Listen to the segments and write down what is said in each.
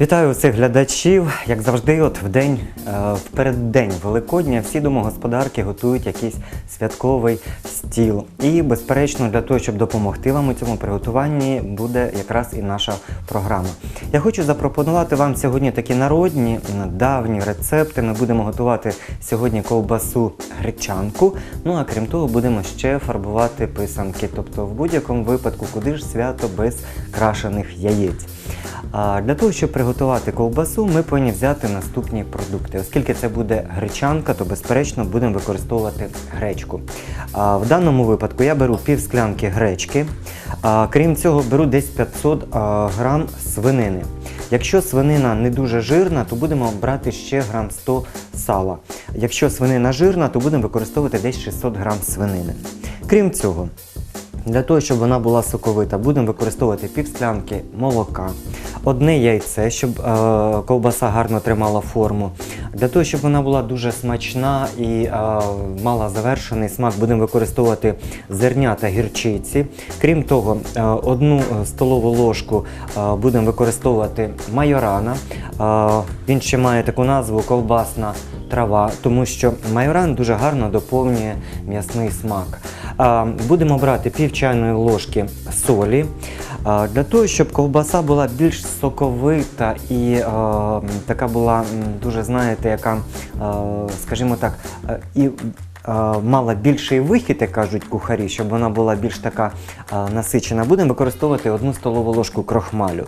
Вітаю усіх глядачів. Як завжди, от в день, е, в переддень Великодня всі домогосподарки готують якийсь святковий стіл. І, безперечно, для того, щоб допомогти вам у цьому приготуванні, буде якраз і наша програма. Я хочу запропонувати вам сьогодні такі народні, давні рецепти. Ми будемо готувати сьогодні ковбасу гречанку. Ну а крім того, будемо ще фарбувати писанки. Тобто, в будь-якому випадку, куди ж свято без крашених яєць. Для того, щоб приготувати ковбасу, ми повинні взяти наступні продукти. Оскільки це буде гречанка, то безперечно будемо використовувати гречку. В даному випадку я беру пів склянки гречки. Крім цього, беру десь 500 грам свинини. Якщо свинина не дуже жирна, то будемо брати ще грам 100 сала. Якщо свинина жирна, то будемо використовувати десь 600 грам свинини. Крім цього, для того, щоб вона була соковита, будемо використовувати півсклянки молока, одне яйце, щоб е, ковбаса гарно тримала форму. Для того, щоб вона була дуже смачна і е, мала завершений смак, будемо використовувати зернята гірчиці. Крім того, е, одну столову ложку будемо використовувати майорана. Він ще має таку назву ковбасна трава, тому що майоран дуже гарно доповнює м'ясний смак. Будемо брати пів чайної ложки солі. Для того, щоб ковбаса була більш соковита і е, така була дуже, знаєте, яка, е, скажімо так, е, і мала більший вихід, як кажуть кухарі, щоб вона була більш така насичена, будемо використовувати одну столову ложку крохмалю.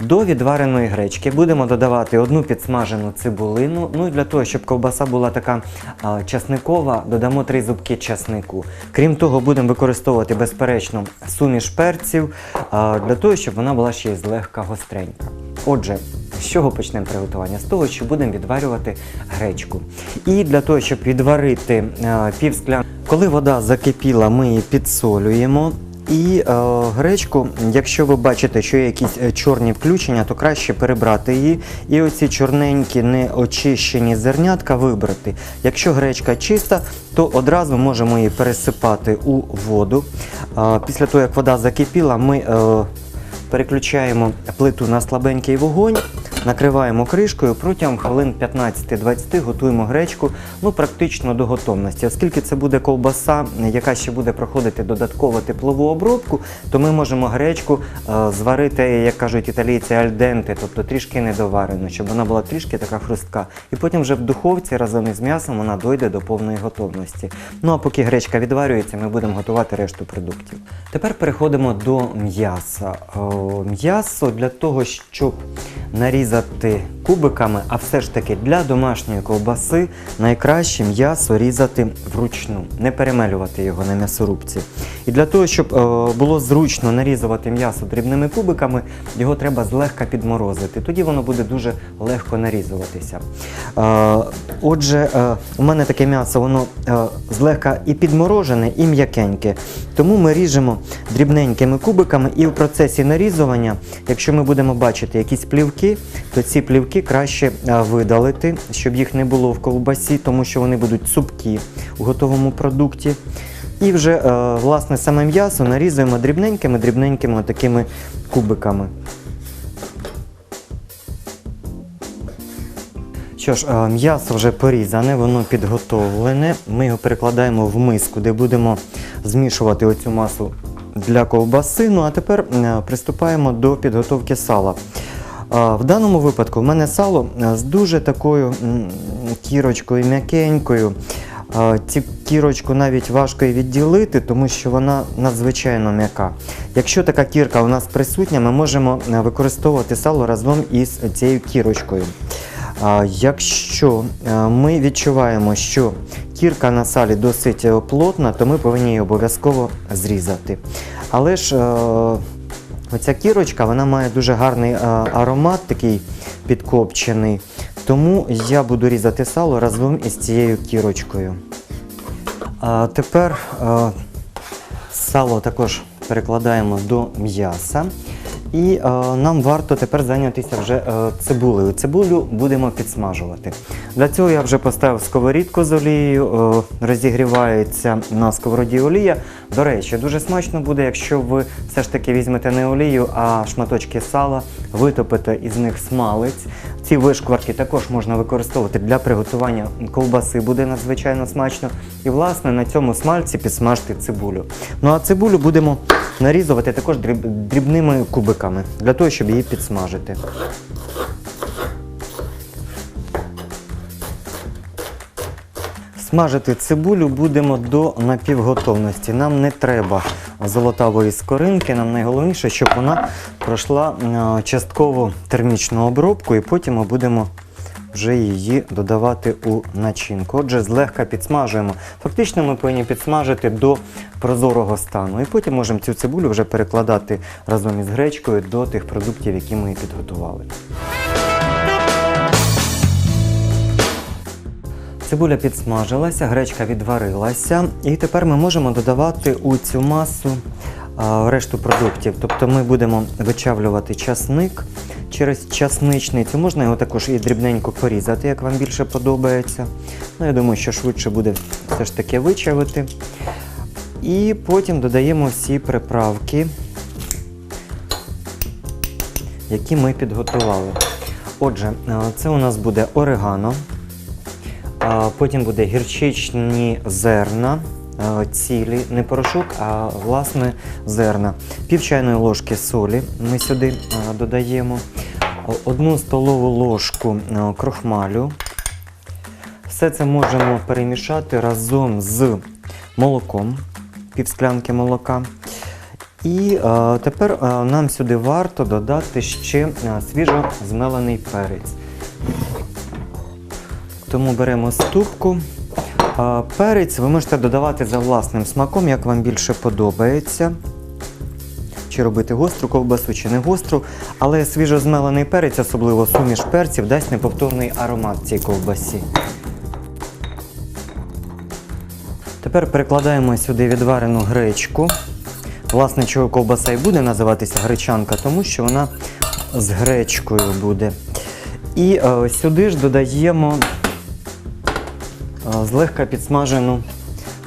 До відвареної гречки будемо додавати одну підсмажену цибулину. Ну і для того, щоб ковбаса була така а, часникова, додамо три зубки часнику. Крім того, будемо використовувати безперечно суміш перців а, для того, щоб вона була ще й злегка гостренька. Отже, з чого почнемо приготування? З того, що будемо відварювати гречку. І для того, щоб відварити а, пів склян... Коли вода закипіла, ми її підсолюємо. І е, гречку, якщо ви бачите, що є якісь е, чорні включення, то краще перебрати її. І оці чорненькі неочищені зернятка вибрати. Якщо гречка чиста, то одразу можемо її пересипати у воду. Е, після того, як вода закипіла, ми е, переключаємо плиту на слабенький вогонь, накриваємо кришкою протягом хвилин 15-20 готуємо гречку ну, практично до готовності. Оскільки це буде ковбаса, яка ще буде проходити додатково теплову обробку, то ми можемо гречку е, зварити, як кажуть італійці, альденте, тобто трішки недоварену, щоб вона була трішки така хрустка. І потім вже в духовці разом із м'ясом вона дойде до повної готовності. Ну а поки гречка відварюється, ми будемо готувати решту продуктів. Тепер переходимо до м'яса. О, М'ясо для того, щоб нарізати кубиками, а все ж таки для домашньої ковбаси найкраще м'ясо різати вручну, не перемелювати його на м'ясорубці. І для того, щоб е, було зручно нарізувати м'ясо дрібними кубиками, його треба злегка підморозити. Тоді воно буде дуже легко нарізуватися. Е, отже, е, у мене таке м'ясо, воно злегка і підморожене, і м'якеньке. Тому ми ріжемо дрібненькими кубиками, і в процесі нарізування, якщо ми будемо бачити якісь плівки, то ці плівки краще е, видалити, щоб їх не було в ковбасі, тому що вони будуть цупкі у готовому продукті. І вже е, власне саме м'ясо нарізуємо дрібненькими-дрібненькими такими кубиками. Що ж, е, м'ясо вже порізане, воно підготовлене. Ми його перекладаємо в миску, де будемо змішувати оцю масу для ковбаси. Ну а тепер приступаємо до підготовки сала. В даному випадку в мене сало з дуже такою кірочкою м'якенькою. Цю кірочку навіть важко відділити, тому що вона надзвичайно м'яка. Якщо така кірка у нас присутня, ми можемо е, використовувати сало разом із цією кірочкою. Якщо е, ми відчуваємо, що кірка на салі досить е, плотна, то ми повинні її обов'язково зрізати. Але ж оця кірочка вона має дуже гарний е, аромат, такий підкопчений. Тому я буду різати сало разом із цією кірочкою. А тепер е, сало також перекладаємо до м'яса. І е, нам варто тепер зайнятися вже е, цибулею. Цибулю будемо підсмажувати. Для цього я вже поставив сковорідку з олією, е, розігрівається на сковороді олія. До речі, дуже смачно буде, якщо ви все ж таки візьмете не олію, а шматочки сала, витопите із них смалець. Ці вишкварки також можна використовувати для приготування ковбаси, буде надзвичайно смачно. І власне на цьому смальці підсмажте цибулю. Ну а цибулю будемо нарізувати також дріб- дрібними кубиками для того, щоб її підсмажити. Смажити цибулю будемо до напівготовності. Нам не треба золотавої скоринки. Нам найголовніше, щоб вона пройшла е, частково термічну обробку, і потім ми будемо вже її додавати у начинку. Отже, злегка підсмажуємо. Фактично ми повинні підсмажити до прозорого стану. І потім можемо цю цибулю вже перекладати разом із гречкою до тих продуктів, які ми підготували. Цибуля підсмажилася, гречка відварилася, і тепер ми можемо додавати у цю масу решту продуктів. Тобто ми будемо вичавлювати часник через часничницю. Можна його також і дрібненько порізати, як вам більше подобається. Ну, я думаю, що швидше буде все ж таки вичавити. І потім додаємо всі приправки, які ми підготували. Отже, це у нас буде орегано. Потім буде гірчичні зерна, цілі, не порошок, а власне зерна. Пів чайної ложки солі ми сюди додаємо. Одну столову ложку а, крохмалю. Все це можемо перемішати разом з молоком, пів склянки молока. І е, тепер е, нам сюди варто додати ще е, свіжо змелений перець. Тому беремо ступку. Перець ви можете додавати за власним смаком, як вам більше подобається. Чи робити гостру ковбасу, чи не гостру. Але свіжозмелений перець, особливо суміш перців, дасть неповторний аромат цій ковбасі. Тепер перекладаємо сюди відварену гречку. Власне, чого ковбаса і буде називатися гречанка, тому що вона з гречкою буде. І е, сюди ж додаємо злегка підсмажену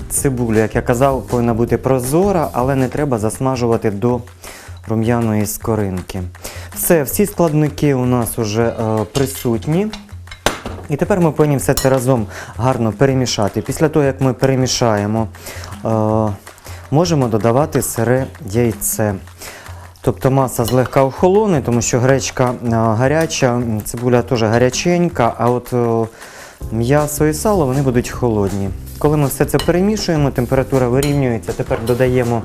цибулю. Як я казав, повинна бути прозора, але не треба засмажувати до рум'яної скоринки. Все, всі складники у нас вже е, присутні. І тепер ми повинні все це разом гарно перемішати. Після того, як ми перемішаємо, е, можемо додавати сире яйце. Тобто маса злегка охолоне, тому що гречка е, гаряча, цибуля теж гаряченька, а от м'ясо і сало вони будуть холодні. Коли ми все це перемішуємо, температура вирівнюється. Тепер додаємо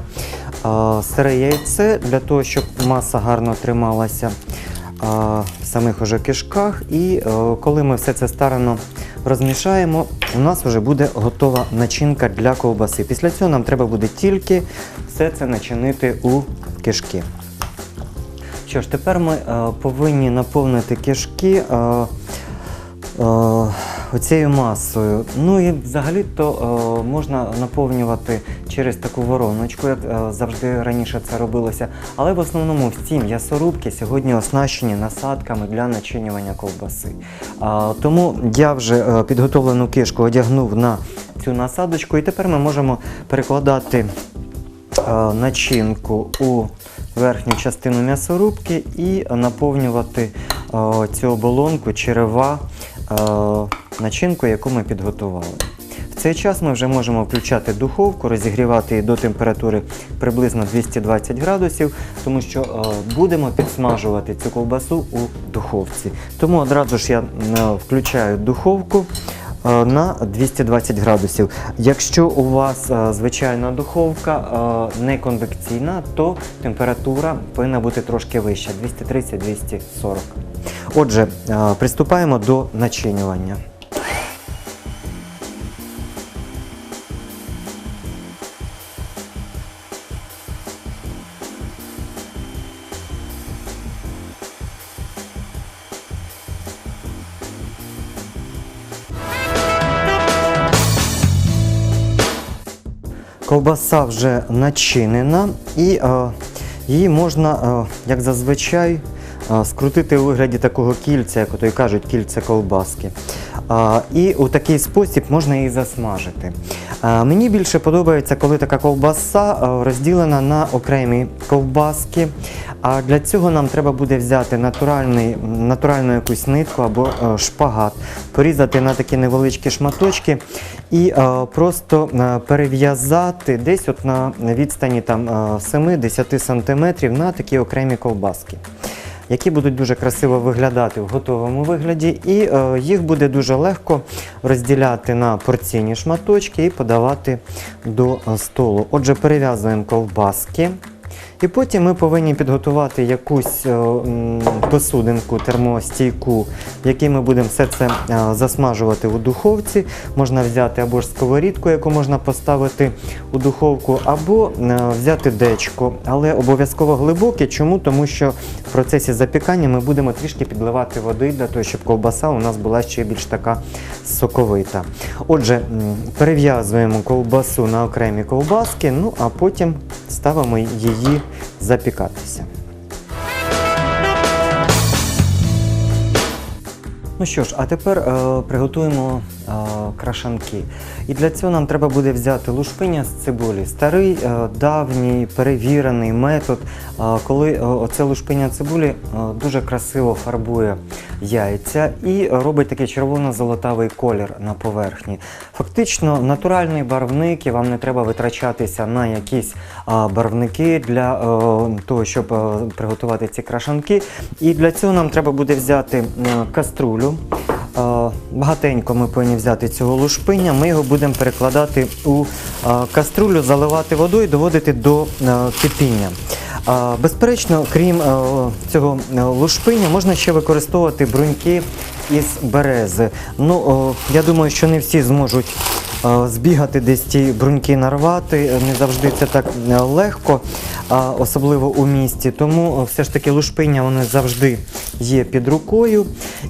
е, сире яйце для того, щоб маса гарно трималася е, в самих уже кишках. І е, коли ми все це старано розмішаємо, у нас вже буде готова начинка для ковбаси. Після цього нам треба буде тільки все це начинити у кишки. Що ж, тепер ми е, повинні наповнити кишки е, е, оцією масою. Ну і взагалі-то е, можна наповнювати через таку вороночку, як е, завжди раніше це робилося. Але в основному всі м'ясорубки сьогодні оснащені насадками для начинювання ковбаси. Тому я вже е, підготовлену кишку одягнув на цю насадочку, і тепер ми можемо перекладати начинку у верхню частину м'ясорубки і наповнювати цю оболонку черева начинку, яку ми підготували. В цей час ми вже можемо включати духовку, розігрівати її до температури приблизно 220 градусів, тому що е, будемо підсмажувати цю ковбасу у духовці. Тому одразу ж я е, включаю духовку е, на 220 градусів. Якщо у вас звичайна духовка не конвекційна, то температура повинна бути трошки вища 230-240. Отже, приступаємо до начинювання. Ковбаса вже начинена і е, її можна, е, як зазвичай, е, скрутити у вигляді такого кільця, як кажуть, кільце ковбаски. І у такий спосіб можна її засмажити. Мені більше подобається, коли така ковбаса розділена на окремі ковбаски. А для цього нам треба буде взяти натуральну якусь нитку або е, шпагат, порізати на такі невеличкі шматочки і е, просто е, перев'язати десь от на відстані е, 7-10 см на такі окремі ковбаски які будуть дуже красиво виглядати в готовому вигляді, і е, їх буде дуже легко розділяти на порційні шматочки і подавати до е, столу. Отже, перев'язуємо ковбаски. І потім ми повинні підготувати якусь е, посудинку термостійку, в ми будемо все це е, засмажувати у духовці. Можна взяти або ж сковорідку, яку можна поставити у духовку, або е, взяти дечко, але обов'язково глибоке. Чому? Тому що в процесі запікання ми будемо трішки підливати води для того, щоб ковбаса у нас була ще більш така соковита. Отже, перев'язуємо ковбасу на окремі ковбаски, ну а потім ставимо її запікатися. Ну що ж, а тепер е, приготуємо крашанки. І для цього нам треба буде взяти лушпиня з цибулі. Старий, е, давній, перевірений метод, е, коли е, оце лушпиня цибулі е, дуже красиво фарбує яйця і робить такий червоно-золотавий колір на поверхні. Фактично натуральний барвник, і вам не треба витрачатися на якісь барвники для е, того, щоб е, приготувати ці крашанки. І для цього нам треба буде взяти е, каструлю. Багатенько ми повинні взяти цього лушпиня. Ми його будемо перекладати у каструлю, заливати водою доводити до кипіння. Безперечно, крім цього лушпиня, можна ще використовувати бруньки із берези. Ну, я думаю, що не всі зможуть збігати десь ті бруньки нарвати. Е, Не завжди це так е, легко, особливо у місті. Тому е, все ж таки лушпиня вони завжди є під рукою.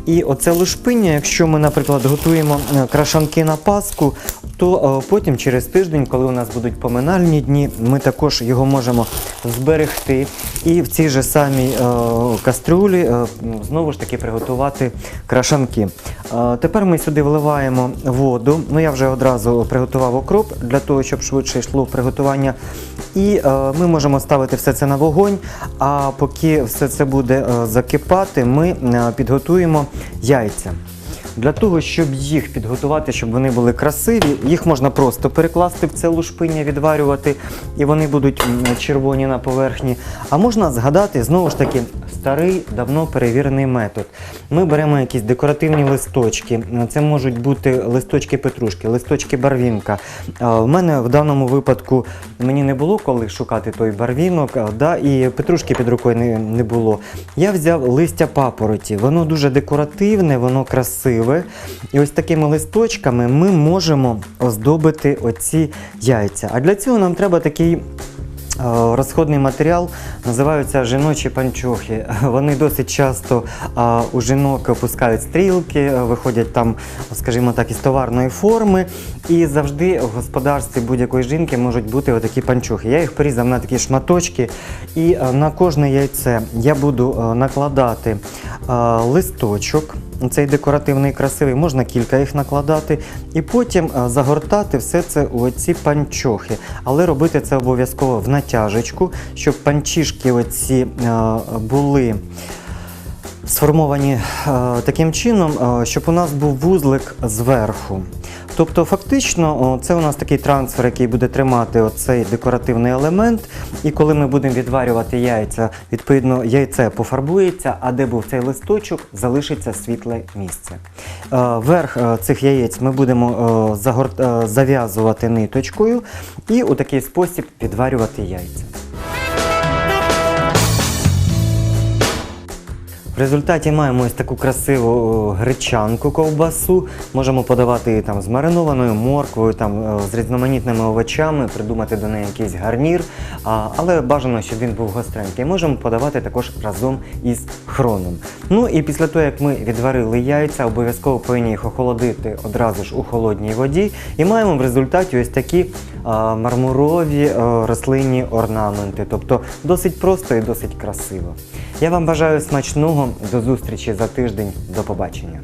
І оце лушпиня, якщо ми, наприклад, готуємо крашанки на Пасху, то потім через тиждень, коли у нас будуть поминальні дні, ми також його можемо зберегти і в цій же самій кастрюлі знову ж таки приготувати крашанки. Тепер ми сюди вливаємо воду. Ну я вже одразу приготував окроп для того, щоб швидше йшло приготування. І е, ми можемо ставити все це на вогонь. А поки все це буде е, закипати, ми е, підготуємо яйця. Для того, щоб їх підготувати, щоб вони були красиві, їх можна просто перекласти в це лушпиння, відварювати, і вони будуть червоні на поверхні. А можна згадати знову ж таки старий, давно перевірений метод. Ми беремо якісь декоративні листочки. Це можуть бути листочки петрушки, листочки барвінка. В мене в даному випадку мені не було коли шукати той барвінок, да, і петрушки під рукою не було. Я взяв листя папороті. Воно дуже декоративне, воно красиве. І ось такими листочками ми можемо оздобити оці яйця. А для цього нам треба такий. е, Розходний матеріал називаються жіночі панчохи. Вони досить часто у жінок опускають стрілки, е, виходять там, скажімо так, із товарної форми. І завжди в господарстві будь-якої жінки можуть бути отакі панчохи. Я їх порізав на такі шматочки, і е, на кожне яйце я буду е, накладати е, листочок. Цей декоративний красивий, можна кілька їх накладати, і потім е, загортати все це у ці панчохи. Але робити це обов'язково в натяжечку, щоб панчішки оці е, були сформовані е, таким чином, щоб у нас був вузлик зверху. Тобто, фактично, це у нас такий трансфер, який буде тримати оцей декоративний елемент. І коли ми будемо відварювати яйця, відповідно, яйце пофарбується, а де був цей листочок, залишиться світле місце. Е, Верх е, цих яєць ми будемо е, зав'язувати ниточкою і у такий спосіб відварювати яйця. В результаті маємо ось таку красиву гречанку ковбасу. Можемо подавати її там з маринованою морквою, там, е, з різноманітними овочами, придумати до неї якийсь гарнір. Але бажано, щоб він був гостренький. Можемо подавати також разом із хроном. Ну і після того, як ми відварили яйця, обов'язково повинні їх охолодити одразу ж у холодній воді. І маємо в результаті ось такі мармурові а, рослинні орнаменти. Тобто досить просто і досить красиво. Я вам бажаю смачного. До зустрічі за тиждень. До побачення.